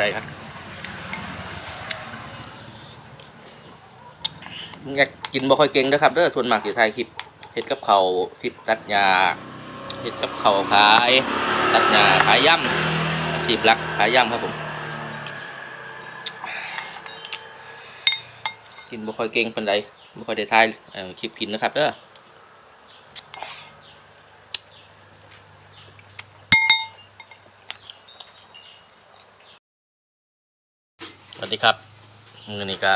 ใจครับอยากกินบ่ค่อยเก่งเด้อครับเด้อส่วนมากสิถ่ายคลิปเฮ็ดกับเขาคลิปตัดหญ้าเฮ็ดกับเขาขาย ตัดหญ้าขายย่ำอาชีพหลักขายย่ำครับผม กินบ่ค่อยเก่งปานใดบ่ค่อยได้ถ่ายคลิปกินนะครับเด้อ สวัส ดีครับมือนี้ก็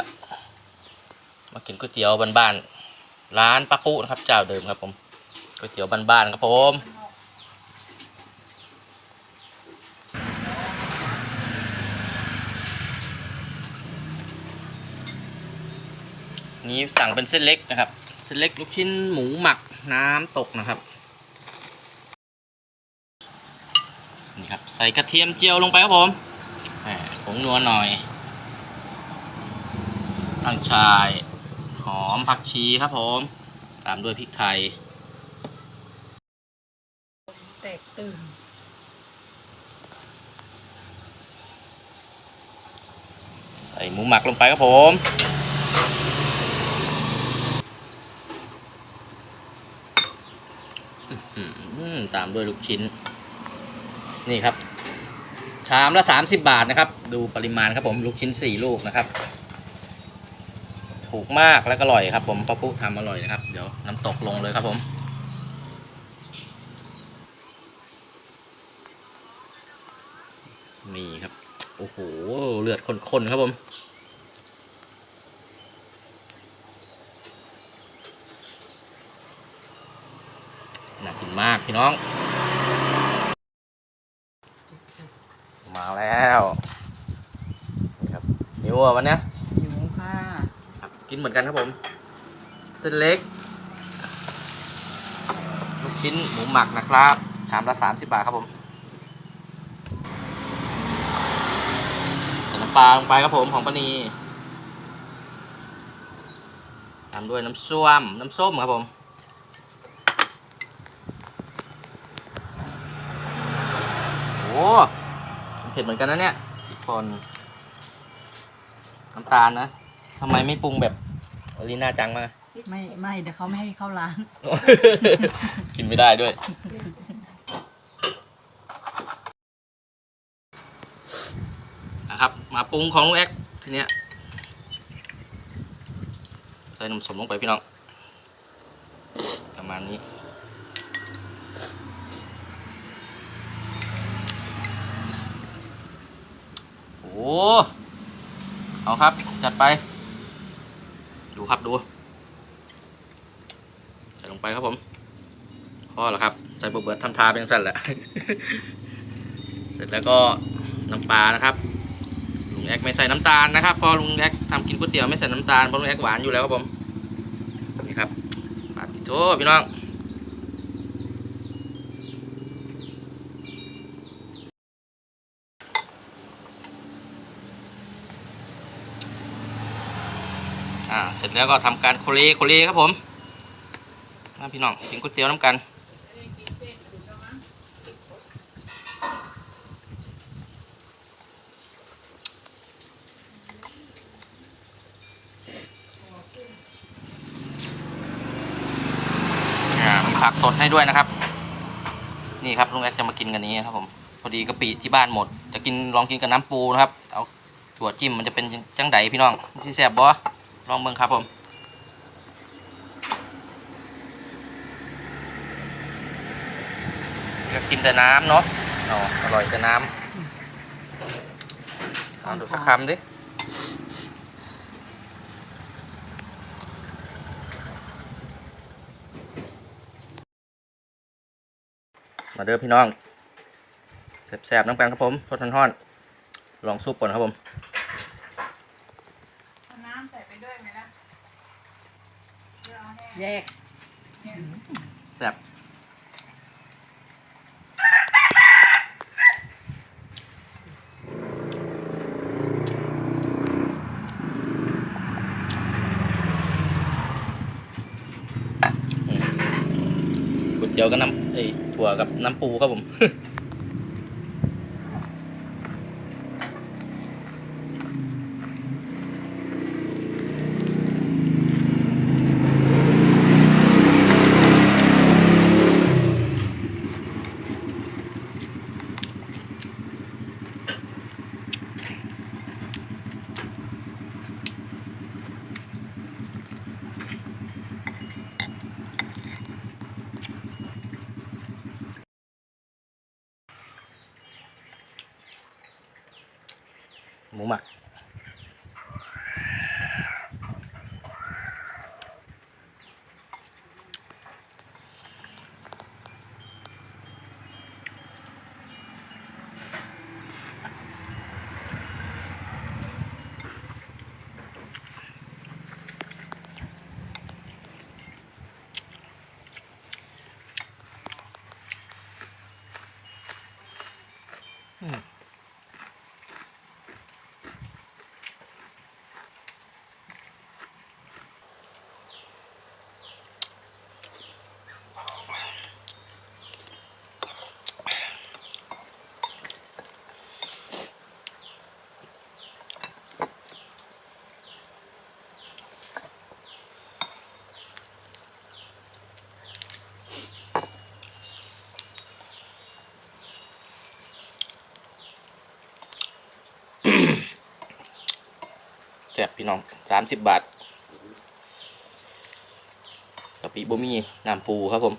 มากินก๋วยเตี๋ยวบ้านๆร้านป้าปุ๊นะครับ เจ้าเดิมครับผมก๋วยเตี๋ยวบ้านๆครับผมนี้สั่งเป็นเส้นเล็กนะครับ เส้นเล็กลูกชิ้นหมูหมักน้ำตกนะครับ นี่ครับ ใส่กระเทียมเจียวลงไปครับผมผงนัวหน่อย ตั้งชาย หอมผักชีครับผม ตามด้วยพริกไทย แตกตื่น ใส่หมูหมักลงไปครับผมตามด้วยลูกชิ้น นี่ครับ ชามละ 30 บาทนะครับ ดูปริมาณครับผม ลูกชิ้น 4 ลูกนะครับ ถูกมากแล้วก็อร่อยครับ ผมป้าปุ๊ทำอร่อยนะครับ เดี๋ยวน้ำตกลงเลยครับผมนี่ครับ โอ้โห เลือดข้นๆครับผม น่ากินมากพี่น้อง มาแล้วนี่ครับนิวอะวันเนี้ย กินเหมือนกันครับผมเส้นเล็ก ลูกชิ้นหมูหมักนะครับชามละสามสิบบาทครับผมใส่น้ำปลาลงไปครับผมของปานีตามด้วยน้ำส้วมน้ำส้มครับผมโอ้เผ็ดเหมือนกันนะเนี่ยอีกคนน้ำตาลนะทำไมไม่ปรุงแบบ อลีน่าจังมาไม่ไม่เดี๋ยวเขาไม่ให้เข้าร้าน กินไม่ได้ด้วย นะครับ มาปรุงของลุงแอ๊กทีเนี้ยใส่นมสมลงไปพี่น้อง ประมาณนี้ โอ้ เอาครับ จัดไป ดูครับดูใส่ลงไปครับผมพ่อหรอครับ ใส่เบิดทำทาเป็นสั้นแหละ เสร็จแล้วก็น้ำปลานะครับลุงแอกไม่ใส่น้ำตาลนะครับพอลุงแอกทำกินก๋วยเตี๋ยวไม่ใส่น้ำตาลเพราะลุงแอกหวานอยู่แล้วครับผมนี่ครับปาดโถพี่น้องอ่าเส ร็จแล้วก็ทำการโคเลโคเลครับผมมาพี่น้องกินก๋วยเตี๋ยวน้ำกันอ่ามีผักสดให้ด้วยนะครับ นี่ครับลุงแอ๊กจะมากินกันนี้ครับผมพอดีกะปิที่บ้านหมด จะกินลองกินกับน้ำปูนะครับ เอาถั่วจิ้มมันจะเป็นจังไดพี่น้องที่แซ่บบ่ ลองเบิ่งครับผมอยากกินแต่น้ำเนาะอ๋ออร่อยแต่น้ำเอาดูสักคำดิมาเด้อพี่น้องแสบๆน้ำกันครับผมสดทอนๆลองซุปก่อนครับผมน้ำใส่ไปด้วย แยกแสบก๋วยเตี๋ยวกับน้ำเอ้ยถั่วกับน้ำปูครับผม Hmm. แซ่บพี่น้องสามสิบบาทกะปิบ่มีน้ำปูครับผม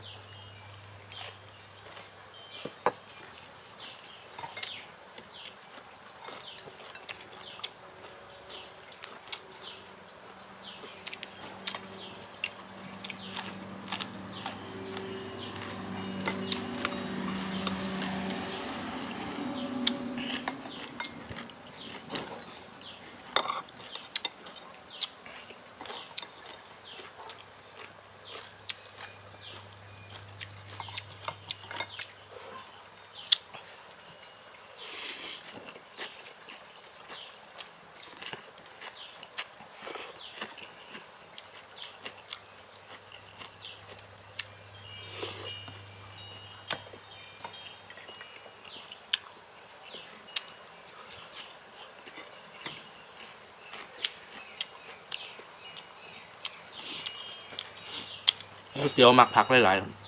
ก๋วยเตี๋ยวหมักผักหลายๆ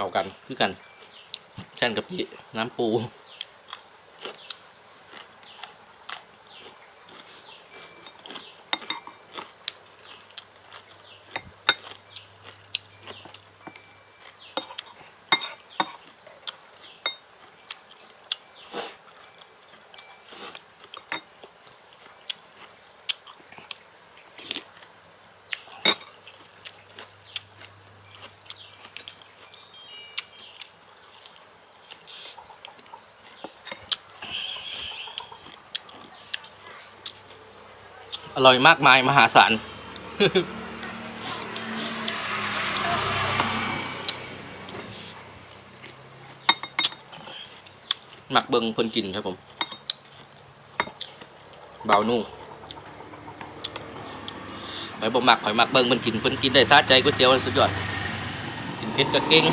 เข้ากันคือกันแช่นกะปิน้ำปู อร่อยมากมายมหาศาลหมักเบิงเพิ่นกินครับผมเบานุ่งหอยบ่หมักหอยหมักเบิงเพิ่นกินเพิ่นกินได้ซาใจก๋วยเตี๋ยวสุดยอดกินเผ็ดก็เก่ง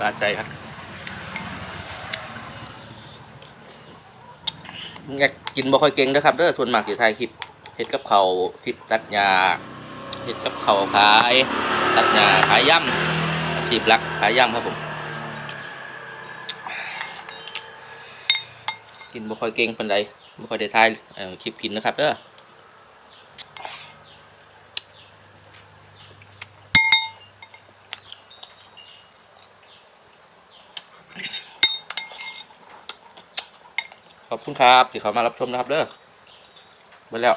สาใจครับอยากกินบ่ค่อยเก่งนะครับเด้อส่วนมากสิถ่ายคลิปเฮ็ดกับเขาคลิปตัดหญ้าเฮ็ดกับเขาขาย ตัดหญ้าขายย่ำอาชีพหลักขายย่ำครับผม กินบ่ค่อยเก่งปานใดบ่ค่อยได้ถ่ายคลิปกินนะครับเด้อ คุณครับที่เขามารับชมนะครับเด้อไปแล้ว